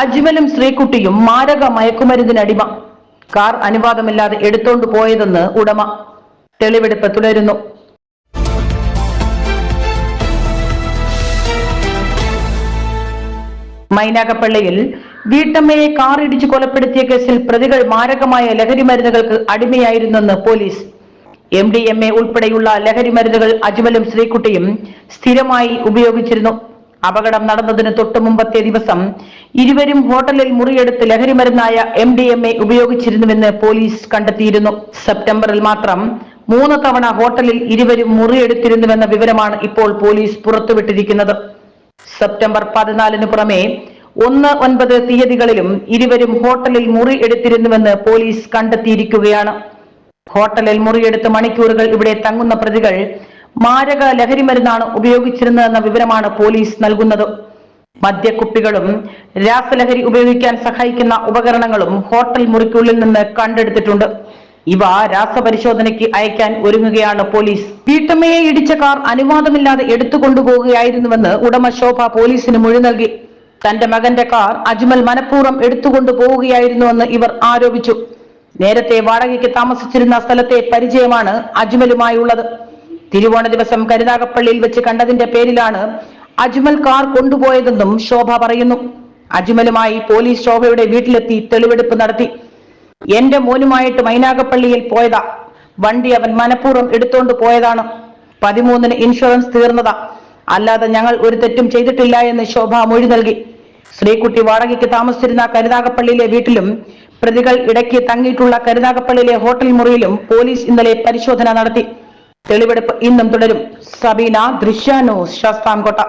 അജ്മലും ശ്രീകുട്ടിയും മാരക മയക്കുമരുന്നിനടിമ കാർ അനുവാദമില്ലാതെ എടുത്തോണ്ട് പോയതെന്ന് ഉടമ. തെളിവെടുപ്പ് തുടരുന്നു. മൈനാഗപ്പള്ളിയിൽ വീട്ടമ്മയെ കാറിടിച്ച് കൊലപ്പെടുത്തിയ കേസിൽ പ്രതികൾ മാരകമായ ലഹരി മരുന്നുകൾക്ക് അടിമയായിരുന്നെന്ന് police. M D M A ഉൾപ്പെടെയുള്ള ലഹരി മരുന്നുകൾ അജ്മലും ശ്രീകുട്ടിയും സ്ഥിരമായി ഉപയോഗിച്ചിരുന്നു. അപകടം നടന്നതിന് തൊട്ടു മുമ്പത്തെ ദിവസം ഇരുവരും ഹോട്ടലിൽ മുറിയെടുത്ത് ലഹരി മരുന്നായ എം ഡി എം എ ഉപയോഗിച്ചിരുന്നുവെന്ന് പോലീസ് കണ്ടെത്തിയിരുന്നു. സെപ്റ്റംബറിൽ മാത്രം മൂന്ന് തവണ ഹോട്ടലിൽ ഇരുവരും മുറിയെടുത്തിരുന്നുവെന്ന വിവരമാണ് ഇപ്പോൾ പോലീസ് പുറത്തുവിട്ടിരിക്കുന്നത്. സെപ്റ്റംബർ പതിനാലിന് പുറമെ ഒന്ന് ഒൻപത് തീയതികളിലും ഇരുവരും ഹോട്ടലിൽ മുറി എടുത്തിരുന്നുവെന്ന് പോലീസ് കണ്ടെത്തിയിരിക്കുകയാണ്. ഹോട്ടലിൽ മുറിയെടുത്ത് മണിക്കൂറുകൾ ഇവിടെ തങ്ങുന്ന പ്രതികൾ മാരക ലഹരി മരുന്നാണ് ഉപയോഗിച്ചിരുന്നതെന്ന വിവരമാണ് പോലീസ് നൽകുന്നത്. മദ്യക്കുപ്പികളും രാസലഹരി ഉപയോഗിക്കാൻ സഹായിക്കുന്ന ഉപകരണങ്ങളും ഹോട്ടൽ മുറിക്കുള്ളിൽ നിന്ന് കണ്ടെടുത്തിട്ടുണ്ട്. ഇവ രാസപരിശോധനയ്ക്ക് അയക്കാൻ ഒരുങ്ങുകയാണ് പോലീസ്. വീട്ടമ്മയെ ഇടിച്ച കാർ അനുവാദമില്ലാതെ എടുത്തുകൊണ്ടുപോകുകയായിരുന്നുവെന്ന് ഉടമ ശോഭ പോലീസിന് മൊഴി നൽകി. തന്റെ മകന്റെ കാർ അജ്മൽ മനഃപൂർവം എടുത്തുകൊണ്ടു പോവുകയായിരുന്നുവെന്ന് ഇവർ ആരോപിച്ചു. നേരത്തെ വാടകയ്ക്ക് താമസിച്ചിരുന്ന സ്ഥലത്തെ പരിചയമാണ് അജ്മലുമായുള്ളത്. തിരുവോണ ദിവസം കരുനാഗപ്പള്ളിയിൽ വെച്ച് കണ്ടതിന്റെ പേരിലാണ് അജ്മൽ കാർ കൊണ്ടുപോയതെന്നും ശോഭ പറയുന്നു. അജ്മലുമായി പോലീസ് ശോഭയുടെ വീട്ടിലെത്തി തെളിവെടുപ്പ് നടത്തി. എന്റെ മോനുമായിട്ട് മൈനാഗപ്പള്ളിയിൽ പോയതാ. വണ്ടി അവൻ മനഃപൂർവം എടുത്തോണ്ട് പോയതാണ്. പതിമൂന്നിന് ഇൻഷുറൻസ് തീർന്നതാ. അല്ലാതെ ഞങ്ങൾ ഒരു തെറ്റും ചെയ്തിട്ടില്ല എന്ന് ശോഭ മൊഴി നൽകി. ശ്രീകുട്ടി വാടകയ്ക്ക് താമസിച്ചിരുന്ന കരുനാഗപ്പള്ളിയിലെ വീട്ടിലും പ്രതികൾ ഇടയ്ക്ക് തങ്ങിയിട്ടുള്ള കരുനാഗപ്പള്ളിയിലെ ഹോട്ടൽ മുറിയിലും പോലീസ് ഇന്നലെ പരിശോധന നടത്തി. തെളിവെടുപ്പ് ഇന്നും തുടരും. സബീന ദൃശ്യാനൂസ് ശാസ്താംകോട്ട.